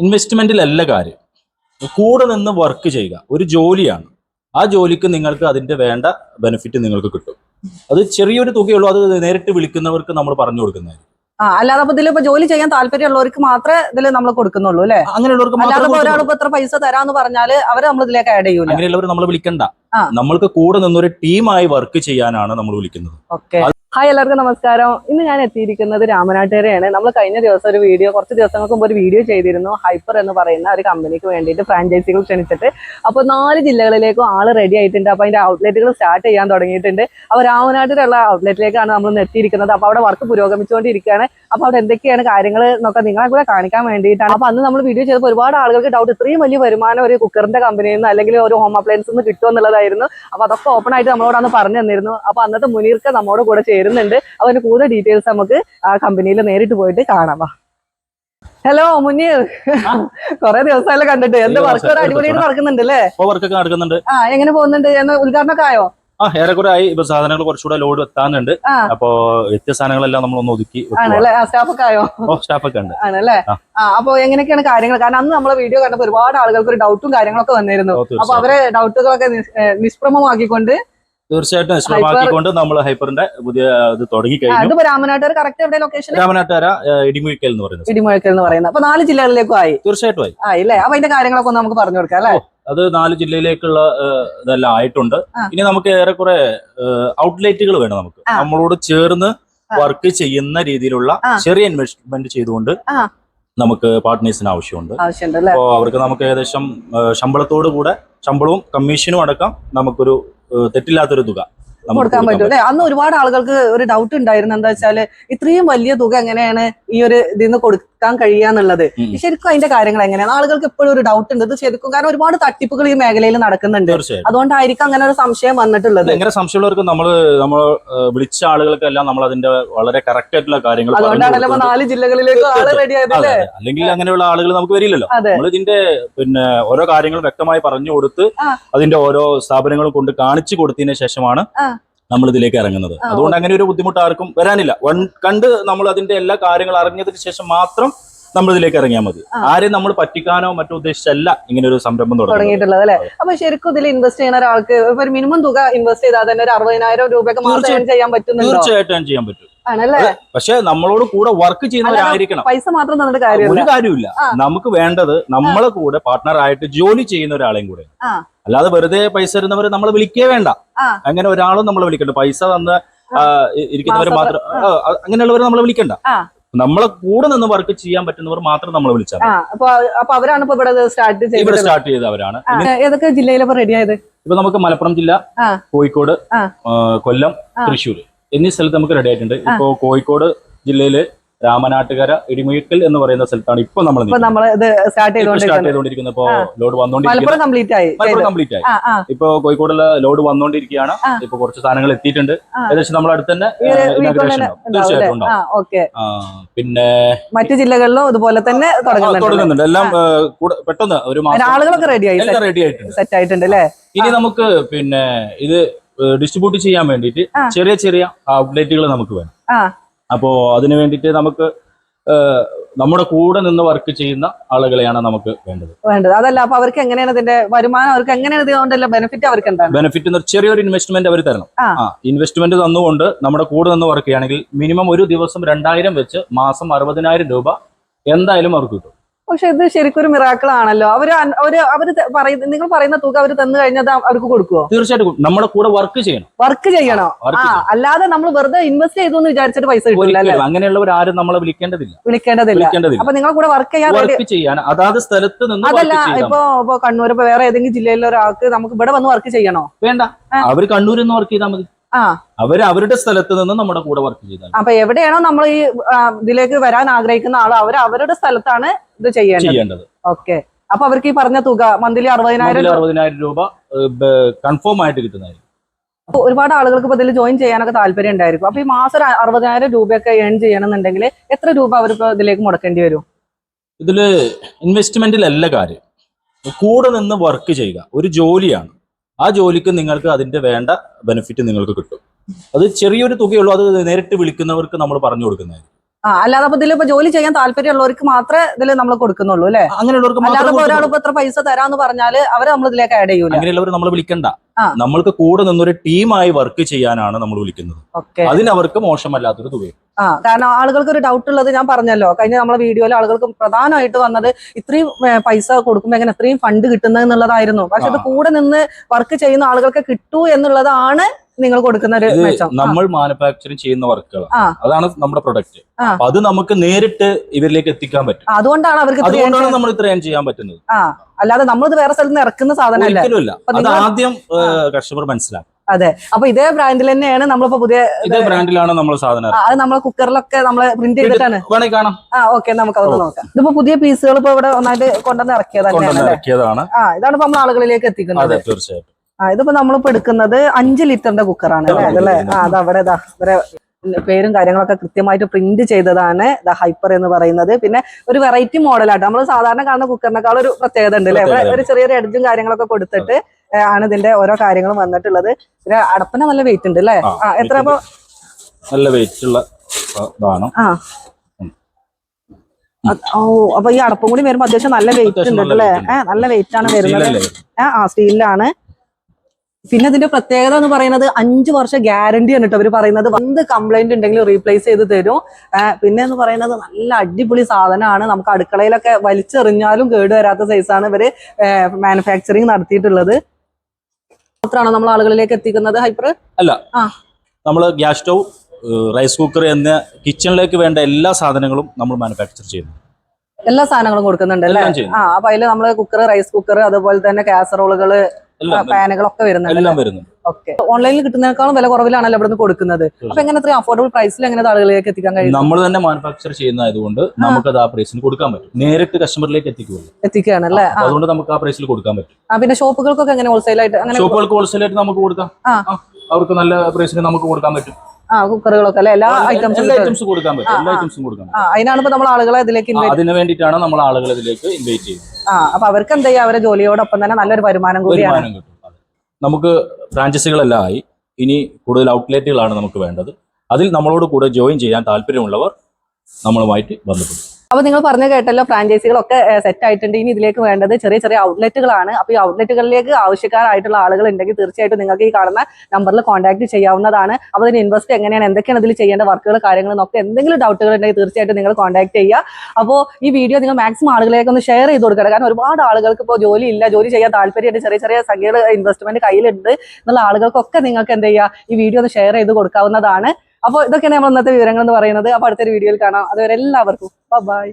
ഇൻവെസ്റ്റ്മെന്റിലല്ല കാര്യം. കൂടെ നിന്ന് വർക്ക് ചെയ്യുക. ഒരു ജോലിയാണ്. ആ ജോലിക്ക് നിങ്ങൾക്ക് അതിന്റെ വേണ്ട ബെനിഫിറ്റ് നിങ്ങൾക്ക് കിട്ടും. അത് ചെറിയൊരു തുകയുള്ളൂ. അത് നേരിട്ട് വിളിക്കുന്നവർക്ക് നമ്മൾ പറഞ്ഞു കൊടുക്കുന്നത് ആ അല്ലാതെ അപ്പൊ ഇതിൽ ഇപ്പൊ ജോലി ചെയ്യാൻ താല്പര്യമുള്ളവർക്ക് മാത്രമേ ഇതിൽ നമ്മൾ കൊടുക്കുന്നുള്ളൂ അല്ലെ? അങ്ങനെയുള്ളവർക്ക് അല്ലാതെ ഒരാൾ ഇത്ര ഇപ്പൊ എത്ര പൈസ തരാന്ന് പറഞ്ഞാൽ അവരെ നമ്മൾ ഇതിലേക്ക് ആഡ് ചെയ്യൂല. അങ്ങനെയുള്ളവർ നമ്മൾ വിളിക്കണ്ട. നമ്മൾക്ക് കൂടെ നിന്നൊരു ടീമായി വർക്ക് ചെയ്യാനാണ് നമ്മൾ വിളിക്കുന്നത്. ഓക്കെ. ഹായ് എല്ലാവർക്കും നമസ്കാരം. ഇന്ന് ഞാൻ എത്തിയിരിക്കുന്നത് രാമനാട്ടുകരയാണ്. നമ്മൾ കഴിഞ്ഞ ദിവസം ഒരു വീഡിയോ കുറച്ച് ദിവസങ്ങൾക്ക് മുമ്പ് ഒരു വീഡിയോ ചെയ്തിരുന്നു. ഹൈപ്പർ എന്ന് പറയുന്ന ഒരു കമ്പനിക്ക് വേണ്ടിയിട്ട് ഫ്രാഞ്ചൈസികൾ ക്ഷണിച്ചിട്ട്. അപ്പോൾ നാല് ജില്ലകളിലേക്കും ആൾ റെഡി ആയിട്ടുണ്ട്. അപ്പോൾ അതിന്റെ ഔട്ട്ലെറ്റുകൾ സ്റ്റാർട്ട് ചെയ്യാൻ തുടങ്ങിയിട്ടുണ്ട്. അപ്പോൾ രാമനാട്ടിലുള്ള ഔട്ട്ലെറ്റിലേക്കാണ് നമ്മൾ എത്തിയിരിക്കുന്നത്. അപ്പോൾ അവിടെ വർക്ക് പുരോഗമിച്ചുകൊണ്ടിരിക്കുകയാണ്. അപ്പോൾ അവിടെ എന്തൊക്കെയാണ് കാര്യങ്ങൾ എന്നൊക്കെ നിങ്ങളെ കൂടെ കാണിക്കാൻ വേണ്ടിയിട്ടാണ്. അപ്പോൾ അന്ന് നമ്മൾ വീഡിയോ ചെയ്തപ്പോൾ ഒരുപാട് ആളുകൾക്ക് ഡൗട്ട് ഇത്രയും വലിയ വരുമാനം ഒരു കുക്കറിന്റെ കമ്പനിയിൽ നിന്ന് അല്ലെങ്കിൽ ഒരു ഹോം അപ്ലയൻസ് നിന്ന് കിട്ടുമെന്നുള്ളതായിരുന്നു. അപ്പോൾ അതൊക്കെ ഓപ്പൺ ആയിട്ട് നമ്മളോട് പറഞ്ഞു തന്നിരുന്നു. അപ്പോൾ അന്നത്തെ മുനീർക്ക് നമ്മുടെ കൂടെ അപ്പൊ അതിന് കൂടുതൽ ഡീറ്റെയിൽസ് നമുക്ക് ആ കമ്പനിയിൽ നേരിട്ട് പോയിട്ട് കാണാം. ഹലോ മുനീർ ആ. കൊറേ ദിവസമല്ലേ കണ്ടിട്ട്. എന്ത് വർക്ക്? ഒരു അടിപൊളിയായിട്ട് നടക്കുന്നുണ്ട് അല്ലേ വർക്കൊക്കെ നടക്കുന്നുണ്ട്. ആ എങ്ങനെ പോകുന്നുണ്ട്? എന്ന് ഉദ്ഘാടനമൊക്കെ ആയോ? ആ ഏറെക്കുറെ ആയി. ഇപ്പൊ സാധനങ്ങൾ കുറച്ചുകൂടെ ലോഡ് എത്താനുണ്ട്. അപ്പൊ എത്തിയ സാധനങ്ങളെല്ലാം നമ്മൾ ഒന്ന് ഒതുക്കി സ്റ്റാഫൊക്കെ ആയോ? സ്റ്റാഫൊക്കെ ഉണ്ട്. ആണല്ലേ? അപ്പൊ എങ്ങനെയൊക്കെയാണ് കാര്യങ്ങൾ? കാരണം അന്ന് നമ്മളെ വീഡിയോ കണ്ടപ്പോൾ ഒരുപാട് ആളുകൾക്ക് ഒരു ഡൗട്ടും കാര്യങ്ങളൊക്കെ വന്നിരുന്നു. ഓ, അപ്പൊ അവരെ ഡൗട്ടുകളൊക്കെ നിഷ്പ്രമമാക്കിക്കൊണ്ട് തീർച്ചയായിട്ടും നിഷ്പ്രഭമാക്കിക്കൊണ്ട് നമ്മൾ ഹൈപ്പറിന്റെ പുതിയ ഇത് തുടങ്ങി കഴിഞ്ഞു. ഇതിപ്പോ രാമനാട്ടുകാർ കറക്റ്റ് എവിടെ ലൊക്കേഷൻ രാമനാട്ടുകാര ഇടിമുഴിക്കൽ എന്ന് പറയുന്നത് ഇടിമുഴക്കൽ എന്ന് പറയുന്നത്. അപ്പൊ നാല് ജില്ലകളിലേക്കും ആയി? തീർച്ചയായിട്ടും ആയി. ആയി അല്ലേ അപ്പൊ അതിന്റെ കാര്യങ്ങളൊക്കെ ഒന്ന് നമുക്ക് പറഞ്ഞു കൊടുക്കാം അല്ലേ? അത് നാല് ജില്ലയിലേക്കുള്ള ഇതെല്ലാം ആയിട്ടുണ്ട്. ഇനി നമുക്ക് ഏറെക്കുറെ ഔട്ട്ലെറ്റുകൾ വേണം നമുക്ക്. നമ്മളോട് ചേർന്ന് വർക്ക് ചെയ്യുന്ന രീതിയിലുള്ള ചെറിയ ഇൻവെസ്റ്റ്മെന്റ് ചെയ്തുകൊണ്ട് നമുക്ക് പാർട്ട്നേഴ്സിന് ആവശ്യമുണ്ട്. അപ്പോ അപ്പോൾ അവർക്ക് നമുക്ക് ഏകദേശം ശമ്പളത്തോടു കൂടെ ശമ്പളവും കമ്മീഷനും അടക്കം നമുക്കൊരു തെറ്റില്ലാത്തൊരു തുക കൊടുക്കാൻ പറ്റും അല്ലെ? അന്ന് ഒരുപാട് ആളുകൾക്ക് ഒരു ഡൗട്ട് ഉണ്ടായിരുന്നു. എന്താ വെച്ചാൽ ഇത്രയും വലിയ തുക എങ്ങനെയാണ് ഈ ഒരു ഇതിൽ നിന്ന് കൊടുക്കാൻ കഴിയാന്നുള്ളത്. ശരിക്കും അതിന്റെ കാര്യങ്ങൾ എങ്ങനെയാണ്? ആളുകൾക്ക് എപ്പോഴും ഒരു ഡൗട്ട് ഉണ്ട്. ഇത് ശരിക്കും കാരണം ഒരുപാട് തട്ടിപ്പുകൾ ഈ മേഖലയിൽ നടക്കുന്നുണ്ട്. അതുകൊണ്ടായിരിക്കും അങ്ങനെ ഒരു സംശയം വന്നിട്ടുള്ളത്. എങ്ങനെ സംശയമുള്ളവർക്ക് നമ്മൾ നമ്മൾ വിളിച്ച ആളുകൾക്കെല്ലാം നമ്മൾ അതിന്റെ വളരെ കറക്റ്റ് ആയിട്ടുള്ള കാര്യങ്ങൾ അതുകൊണ്ടാണല്ലോ നാല് ജില്ലകളിലേക്ക് ആൾ റെഡി ആയതല്ലേ? അല്ലേ അല്ലെങ്കിൽ അങ്ങനെയുള്ള ആളുകൾ നമുക്ക് വരില്ലല്ലോ. നമ്മൾ ഇതിന്റെ പിന്നെ ഓരോ കാര്യങ്ങളും വ്യക്തമായി പറഞ്ഞു കൊടുത്ത് അതിന്റെ ഓരോ സ്ഥാപനങ്ങളും കൊണ്ട് കാണിച്ചു കൊടുത്തതിന് ശേഷമാണ്. നമ്മൾ ഇതിലേക്ക് ഇറങ്ങുന്നത് അതുകൊണ്ട് അങ്ങനെ ഒരു ബുദ്ധിമുട്ട് ആർക്കും വരാനില്ല. വൺ കണ്ട് നമ്മൾ അതിന്റെ എല്ലാ കാര്യങ്ങളും അറിഞ്ഞതിന് ശേഷം മാത്രം നമ്മൾ ഇതിലേക്ക് ഇറങ്ങിയാൽ മതി. ആരെയും നമ്മൾ പറ്റിക്കാനോ മറ്റോ ഉദ്ദേശിച്ചല്ല ഇങ്ങനെ ഒരു സംരംഭം തുടങ്ങിയിട്ടുള്ളത് അല്ലെ? അപ്പൊ ശരിക്കും ഇതിൽ ഇൻവെസ്റ്റ് ചെയ്യുന്ന ഒരാൾക്ക് ഒരു മിനിമം തുക ഇൻവെസ്റ്റ് ചെയ്താൽ തന്നെ ഒരു അറുപതിനായിരം രൂപയൊക്കെ. ചെയ്യാൻ തീർച്ചയായിട്ടും ചെയ്യാൻ പറ്റും. പക്ഷെ നമ്മളോട് കൂടെ വർക്ക് ചെയ്യുന്നവരായിരിക്കണം പൈസ മാത്രം തന്നിട്ട് ഒരു കാര്യമില്ല നമുക്ക് വേണ്ടത് നമ്മളെ കൂടെ പാർട്ട്ണർ ആയിട്ട് ജോലി ചെയ്യുന്ന ഒരാളെയും കൂടെ. അല്ലാതെ വെറുതെ പൈസ തരുന്നവരെ നമ്മൾ വിളിക്കേ വേണ്ട. അങ്ങനെ ഒരാളും നമ്മളെ വിളിക്കണ്ട. പൈസ തന്ന ആ, ഇ- ഇരിക്കുന്നവരെ മാസം- മാത്രം അങ്ങനെയുള്ളവരെ നമ്മളെ വിളിക്കണ്ട. നമ്മളെ കൂടെ നിന്ന് വർക്ക് ചെയ്യാൻ പറ്റുന്നവർ മാത്രം നമ്മളെ വിളിച്ചാൽ അപ്പൊ അവരാണ് ഇപ്പൊ ഇവിടെ സ്റ്റാർട്ട് ഇവിടെ ചെയ്തത് സ്റ്റാർട്ട് ചെയ്തവരാണ് ഏതൊക്കെ ജില്ലയിലപ്പോ റെഡി ആയത്? ഇപ്പൊ നമുക്ക് മലപ്പുറം ജില്ല കോഴിക്കോട് കൊല്ലം. തൃശ്ശൂർ എന്നീ സ്ഥലത്ത് നമുക്ക് റെഡി ആയിട്ടുണ്ട്. ഇപ്പോ കോഴിക്കോട് ജില്ലയിൽ രാമനാട്ടുകര ഇടിമുഴക്കൽ എന്ന് പറയുന്ന സ്ഥലത്താണ് ഇപ്പൊ നമ്മൾ സ്റ്റാർട്ട് ചെയ്തുകൊണ്ടിരിക്കുന്നത് ഇപ്പോ ലോഡ് വന്നോണ്ടിരിക്കുന്നത് കംപ്ലീറ്റ് ആയി. ഇപ്പൊ കോഴിക്കോടുള്ള ലോഡ് വന്നുകൊണ്ടിരിക്കുകയാണ് ആ. ഇപ്പൊ കുറച്ച് സാധനങ്ങൾ എത്തിയിട്ടുണ്ട്. ഏകദേശം നമ്മൾ അടുത്ത് തന്നെ തീർച്ചയായിട്ടും പിന്നെ മറ്റു ജില്ലകളിലും ഇതുപോലെ തന്നെ തുടങ്ങുന്നുണ്ട് എല്ലാം പെട്ടെന്ന് ഒരു മാസം ആളുകളൊക്കെ റെഡി ആയിട്ടുണ്ട്. സെറ്റ് ആയിട്ടുണ്ട് അല്ലേ? ഇനി നമുക്ക് പിന്നെ ഇത് ഡിസ്ട്രിബ്യൂട്ട് ചെയ്യാൻ വേണ്ടിയിട്ട് ചെറിയ ചെറിയ ഔട്ട്ലെറ്റുകൾ നമുക്ക് വേണം. അപ്പോ അതിനു വേണ്ടിയിട്ട് നമുക്ക് നമ്മുടെ കൂടെ നിന്ന് വർക്ക് ചെയ്യുന്ന ആളുകളെയാണ് നമുക്ക് വേണ്ടത്. വേണ്ടത്. അതല്ല അപ്പൊ അവർക്ക് എങ്ങനെയാണ് ഇതിന്റെ വരുമാനം? അവർക്ക് എങ്ങനെയാണ് ഇതുകൊണ്ടല്ല ബെനിഫിറ്റ് അവർക്ക് എന്താണ്? ബെനിഫിറ്റ് ചെറിയൊരു ഇൻവെസ്റ്റ്മെന്റ് അവർ തരണം. ആ. ഇൻവെസ്റ്റ്മെന്റ് തന്നുകൊണ്ട് നമ്മുടെ കൂടെ നിന്ന് വർക്ക് ചെയ്യുകയാണെങ്കിൽ മിനിമം ഒരു ദിവസം രണ്ടായിരം വെച്ച് മാസം അറുപതിനായിരം രൂപ എന്തായാലും അവർക്ക് കിട്ടും. പക്ഷെ ഇത് ശരിക്കും ഒരു മിറാക്കിൾ ആണല്ലോ അവർ അവർ അവർ പറയുന്ന നിങ്ങൾ പറയുന്ന തുക അവർ തന്നു കഴിഞ്ഞാൽ അവർക്ക് കൊടുക്കുവോ? തീർച്ചയായിട്ടും നമ്മുടെ കൂടെ വർക്ക് ചെയ്യണം. വർക്ക് ചെയ്യണോ? ആ അല്ലാതെ നമ്മൾ വെറുതെ ഇൻവെസ്റ്റ് ചെയ്തു എന്ന് വിചാരിച്ചിട്ട് പൈസ കിട്ടില്ല അങ്ങനെയുള്ളവർ ആരും നമ്മളെ വിളിക്കേണ്ടതില്ല. വിളിക്കേണ്ടതില്ല. അപ്പൊ നിങ്ങളെ കൂടെ വർക്ക് ചെയ്യാൻ വർക്ക് ചെയ്യാൻ അതാത് സ്ഥലത്ത് നിന്ന് അതല്ല ഇപ്പൊ ഇപ്പൊ കണ്ണൂർ ഇപ്പൊ വേറെ ഏതെങ്കിലും ജില്ലയിലെ ഒരാൾക്ക് നമുക്ക് ഇവിടെ വന്ന് വർക്ക് ചെയ്യണോ? വേണ്ട. അവർ അവർ കണ്ണൂരിൽ നിന്ന് വർക്ക് ചെയ്താൽ മതി. അവർ അവരുടെ സ്ഥലത്ത് നിന്ന് നമ്മുടെ കൂടെ വർക്ക് ചെയ്താൽ അപ്പൊ എവിടെയാണോ നമ്മൾ ഈ ഇതിലേക്ക് വരാൻ ആഗ്രഹിക്കുന്ന ആൾ അവർ അവരുടെ സ്ഥലത്താണ് ഇത് ചെയ്യേണ്ടത്. ഓക്കെ. അപ്പൊ അവർക്ക് ഈ പറഞ്ഞ തുക മന്ത്ലി അറുപതിനായിരം അറുപതിനായിരം രൂപ കൺഫേം ആയിട്ട് കിട്ടുന്നതായിരിക്കും. അപ്പൊ ഒരുപാട് ആളുകൾക്ക് ഇപ്പൊ ഇതിൽ ജോയിൻ ചെയ്യാനൊക്കെ താല്പര്യം ഉണ്ടായിരിക്കും. അപ്പൊ ഈ മാസം ഒരു അറുപതിനായിരം രൂപയൊക്കെ ഏൺ ചെയ്യണമെന്നുണ്ടെങ്കിൽ എത്ര രൂപ അവരിപ്പോ ഇതിലേക്ക് മുടക്കേണ്ടി വരും? ഇതിൽ ഇൻവെസ്റ്റ്മെന്റിലല്ല കാര്യം. കൂടെ നിന്ന് വർക്ക് ചെയ്യുക ഒരു ജോലിയാണ്. ആ ജോലിക്ക് നിങ്ങൾക്ക് അതിന്റെ വേണ്ട ബെനിഫിറ്റ് നിങ്ങൾക്ക് കിട്ടും. അത് ചെറിയൊരു തുകയുള്ളൂ അത് നേരിട്ട് വിളിക്കുന്നവർക്ക് നമ്മൾ പറഞ്ഞു കൊടുക്കുന്നതായിരിക്കും. ആ അല്ലാതെ അപ്പൊ ഇതിലിപ്പോ ജോലി ചെയ്യാൻ താല്പര്യമുള്ളവർക്ക് മാത്രമേ ഇതിൽ നമ്മൾ കൊടുക്കുന്നുള്ളൂ അല്ലെ? അങ്ങനെയുള്ളവർക്ക് അല്ലാതെ ഒരാൾ ഇപ്പൊ എത്ര പൈസ തരാന്ന് പറഞ്ഞാൽ അവരെ നമ്മൾ ഇതിലേക്ക് ആഡ് ചെയ്യൂല. അങ്ങനെയുള്ളവർ നമ്മൾ വിളിക്കണ്ട. നമ്മൾക്ക് കൂടെ നിന്നൊരു ടീമായി വർക്ക് ചെയ്യാനാണ് നമ്മൾ വിളിക്കുന്നത്. അതിനവർക്ക് മോശമല്ലാത്തൊരു തുകയും. ആ കാരണം ആളുകൾക്ക് ഒരു ഡൗട്ട് ഉള്ളത് ഞാൻ പറഞ്ഞല്ലോ. കഴിഞ്ഞ നമ്മളെ വീഡിയോയിൽ ആളുകൾക്ക് പ്രധാനമായിട്ട് വന്നത് ഇത്രയും പൈസ കൊടുക്കുമ്പോൾ എങ്ങനെ ഇത്രയും ഫണ്ട് കിട്ടുന്നത് എന്നുള്ളതായിരുന്നു. പക്ഷെ ഇത് കൂടെ നിന്ന് വർക്ക് ചെയ്യുന്ന ആളുകൾക്ക് കിട്ടൂ എന്നുള്ളതാണ് നിങ്ങൾ കൊടുക്കുന്ന ഒരു നമ്മൾ മാനുഫാക്ചറിങ് ചെയ്യുന്ന വർക്കുകൾ അതാണ് നമ്മുടെ പ്രൊഡക്റ്റ് അത് നമുക്ക് നേരിട്ട് ഇവരിലേക്ക് എത്തിക്കാൻ പറ്റും. അതുകൊണ്ടാണ് അവർക്ക് ഇത്രയും അതുകൊണ്ടാണ് നമ്മൾ ഇത്രയും ചെയ്യാൻ പറ്റുന്നത്. ആ. അല്ലാതെ നമ്മളിത് വേറെ സ്ഥലത്ത് നിന്ന് ഇറക്കുന്ന സാധനമല്ല. അത് ആദ്യം കസ്റ്റമർ മനസ്സിലാക്കും. അതെ. അപ്പൊ ഇതേ ബ്രാൻഡിൽ തന്നെയാണ് നമ്മളിപ്പോ പുതിയ ഇതേ ബ്രാൻഡിലാണ് നമ്മൾ സാധനം അത് നമ്മളെ കുക്കറിലൊക്കെ നമ്മൾ പ്രിന്റ് ചെയ്തിട്ടാണ്. കാണാം. ആ ഓക്കെ നമുക്ക് അതൊന്ന് നോക്കാം. ഇതിപ്പോ പുതിയ പീസുകൾ ഇപ്പൊ ഇവിടെ ഒന്നായിട്ട് കൊണ്ടുവന്ന് ഇറക്കിയതാണ് ആ ഇതാണ് ഇപ്പൊ നമ്മൾ ആളുകളിലേക്ക് എത്തിക്കുന്നത്. തീർച്ചയായിട്ടും. ആ ഇതിപ്പോ നമ്മളിപ്പോ എടുക്കുന്നത് അഞ്ച് ലിറ്ററിന്റെ കുക്കറാണ് അല്ലേ? ആ, ഇതാ ഇത് പേരും കാര്യങ്ങളൊക്കെ കൃത്യമായിട്ട് പ്രിന്റ് ചെയ്തതാണ് ദ ഹൈപ്പർ എന്ന് പറയുന്നത്. പിന്നെ ഒരു വെറൈറ്റി മോഡലായിട്ട് നമ്മൾ സാധാരണ കാണുന്ന കുക്കറിനേക്കാൾ ഒരു പ്രത്യേകത ഉണ്ട് അല്ലേ. ഒരു ചെറിയൊരു എഡ്ജും കാര്യങ്ങളൊക്കെ കൊടുത്തിട്ട് ആണ് ഇതിന്റെ ഓരോ കാര്യങ്ങളും വന്നിട്ടുള്ളത്. പിന്നെ അടപ്പിന് നല്ല വെയിറ്റ് ഉണ്ട് അല്ലേ? എത്ര അപ്പൊ നല്ല വെയിറ്റ് ഉള്ള ആ, ഇതാണ്. ആ. അത് ഓ അപ്പൊ ഈ അടപ്പും കൂടി വരുമ്പോ അത്യാവശ്യം നല്ല വെയിറ്റ് ഉണ്ട് അല്ലേ? നല്ല വെയിറ്റ് ആണ് വരുന്നത്. ആ സ്റ്റീലിലാണ്. പിന്നെ ഇതിന്റെ പ്രത്യേകത എന്ന് പറയുന്നത് അഞ്ച് വർഷം ഗ്യാരണ്ടി ആണ് കേട്ടോ അവർ പറയുന്നത്. എന്ത് കംപ്ലൈന്റ് ഉണ്ടെങ്കിലും റീപ്ലേസ് ചെയ്ത് തരും. പിന്നെ എന്ന് പറയുന്നത് നല്ല അടിപൊളി സാധനമാണ്. നമുക്ക് അടുക്കളയിലൊക്കെ വലിച്ചെറിഞ്ഞാലും കേട് വരാത്ത സൈസാണ് ഇവർ മാനുഫാക്ചറിങ് നടത്തിയിട്ടുള്ളത്. മാത്രമാണോ നമ്മൾ ആളുകളിലേക്ക് എത്തിക്കുന്നത് ഹൈപ്പർ? അല്ല. നമ്മൾ ഗ്യാസ് സ്റ്റൗ റൈസ് കുക്കർ എന്ന കിച്ചണിലേക്ക് വേണ്ട എല്ലാ സാധനങ്ങളും നമ്മൾ മാനുഫാക്ചർ ചെയ്യുന്നു. എല്ലാ സാധനങ്ങളും കൊടുക്കുന്നുണ്ട് അല്ലേ? ആ അപ്പൊ അതിൽ നമ്മൾ കുക്കർ റൈസ് കുക്കർ അതുപോലെ തന്നെ കാസറോളുകൾ എല്ലാം പാനുകളൊക്കെ വരുന്നുണ്ട് ഓക്കെ. ഓൺലൈനിൽ കിട്ടുന്നതിനേക്കാളും വില കുറവിലാണല്ലോ ഇവിടുന്ന് കൊടുക്കുന്നത്. അപ്പൊ എങ്ങനെ അത്രയും അഫോർഡബിൾ പ്രൈസിൽ എങ്ങനെ ആളുകളിലേക്ക് എത്തിക്കാൻ കഴിയും? നമ്മൾ തന്നെ മാനുഫാക്ചർ ചെയ്യുന്നതായതുകൊണ്ട് അത് ആ പ്രൈസിന് കൊടുക്കാൻ പറ്റും. നേരിട്ട് കസ്റ്റമറിലേക്ക് എത്തിക്കുള്ളൂ എത്തിക്കുകയാണ് അല്ലേ? അതുകൊണ്ട് നമുക്ക് ആ പ്രൈസിൽ കൊടുക്കാൻ പറ്റും. പിന്നെ ഷോപ്പുകൾക്കൊക്കെ എങ്ങനെ ഹോൾസെയിൽ ആയിട്ട് അങ്ങനെ ഷോപ്പുകൾക്ക് ഹോൾസെയിൽ ആയിട്ട് നമുക്ക് കൊടുക്കാം. അവർക്ക് നല്ല പ്രൈസിന് നമുക്ക് കൊടുക്കാൻ പറ്റും. ആ കുക്കറുകളൊക്കെ അല്ലെ? എല്ലാ ഐറ്റംസും കൊടുക്കാൻ പറ്റും. എല്ലാ. ഐറ്റംസും കൊടുക്കാം അതിനാണ് നമ്മൾ ആളുകളെ ഇൻവൈറ്റ് അതിന് വേണ്ടിയിട്ടാണ് നമ്മൾ ആളുകളെ ഇതിലേക്ക് ഇൻവൈറ്റ് ചെയ്യുന്നത്. ആ അപ്പൊ അവർക്ക് എന്താ ചെയ്യാ? അവരുടെ ജോലിയോടൊപ്പം തന്നെ നല്ലൊരു വരുമാനം കൂടിയാണ്. നമുക്ക് ഫ്രാഞ്ചൈസികളെല്ലാം ആയി. ഇനി കൂടുതൽ ഔട്ട്ലെറ്റുകളാണ് നമുക്ക് വേണ്ടത്. അതിൽ നമ്മളോട് കൂടെ ജോയിൻ ചെയ്യാൻ താല്പര്യമുള്ളവർ നമ്മളുമായിട്ട് ബന്ധപ്പെടും. അപ്പൊ നിങ്ങൾ പറഞ്ഞു കേട്ടല്ലോ ഫ്രാഞ്ചൈസികളൊക്കെ സെറ്റ് ആയിട്ടുണ്ട്. ഇനി ഇതിലേക്ക് വേണ്ടത് ചെറിയ ചെറിയ ഔട്ട്ലെറ്റുകളാണ് അപ്പൊ ഈ ഔട്ട്ലെറ്റുകളിലേക്ക് ആവശ്യക്കാരായിട്ടുള്ള ആളുകൾ ഉണ്ടെങ്കിൽ തീർച്ചയായിട്ടും നിങ്ങൾക്ക് ഈ കാണുന്ന നമ്പറിൽ കോൺടാക്ട് ചെയ്യാവുന്നതാണ്. അപ്പൊ ഇതിന് ഇൻവെസ്റ്റ് എങ്ങനെയാണ് എന്തൊക്കെയാണ് ഇതിൽ ചെയ്യേണ്ട വർക്കുകൾ കാര്യങ്ങൾ എന്നൊക്കെ എന്തെങ്കിലും ഡൗട്ടുകൾ ഉണ്ടെങ്കിൽ തീർച്ചയായിട്ടും നിങ്ങൾ കോൺടാക്ട് ചെയ്യുക. അപ്പോൾ ഈ വീഡിയോ നിങ്ങൾ മാക്സിമം ആളുകളിലേക്ക് ഒന്ന് ഷെയർ ചെയ്ത് കൊടുക്കുക കാരണം ഒരുപാട് ആളുകൾക്ക് ഇപ്പോൾ ജോലി ഇല്ല ജോലി ചെയ്യാൻ താല്പര്യമുണ്ട് ചെറിയ ചെറിയ സംഖ്യകൾ ഇൻവെസ്റ്റ്മെന്റ് കയ്യിലുണ്ട് എന്നുള്ള ആളുകൾക്കൊക്കെ നിങ്ങൾക്ക് എന്ത് ചെയ്യുക ഈ വീഡിയോ ഒന്ന് ഷെയർ ചെയ്ത് കൊടുക്കാവുന്നതാണ്. അപ്പോൾ ഇതൊക്കെയാണ് നമ്മൾ ഇന്നത്തെ വിവരങ്ങൾ എന്ന് പറയുന്നത്. അപ്പോൾ അടുത്തൊരു വീഡിയോയിൽ കാണാം. അതുവരെ എല്ലാവർക്കും. ബൈ